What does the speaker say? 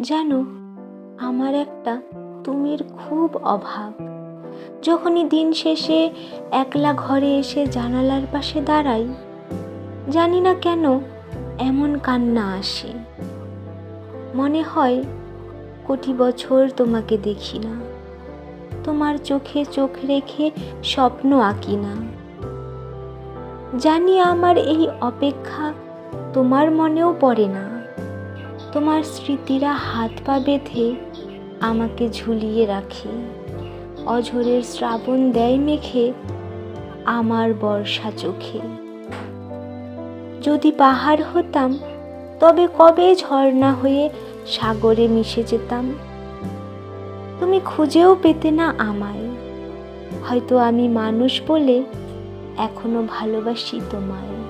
জানো, আমার একটা তুমির খুব অভাব। যখনই দিন শেষে একলা ঘরে এসে জানালার পাশে দাঁড়াই, জানি না কেন এমন কান্না আসে। মনে হয় কোটি বছর তোমাকে দেখি না। তোমার চোখে চোখ রেখে স্বপ্ন আঁকি না। জানি আমার এই অপেক্ষা তোমার মনেও পড়ে না। তোমার স্মৃতিরা হাত পা বেঁধে আমাকে ঝুলিয়ে রাখে। অঝোরের শ্রাবণ দেয় মেখে আমার বর্ষা চোখে। যদি পাহাড় হতাম, তবে কবে ঝর্ণা হয়ে সাগরে মিশে যেতাম? তুমি খুঁজেও পেতে না আমায়। হয়তো আমি মানুষ বলে এখনও ভালোবাসি তোমায়।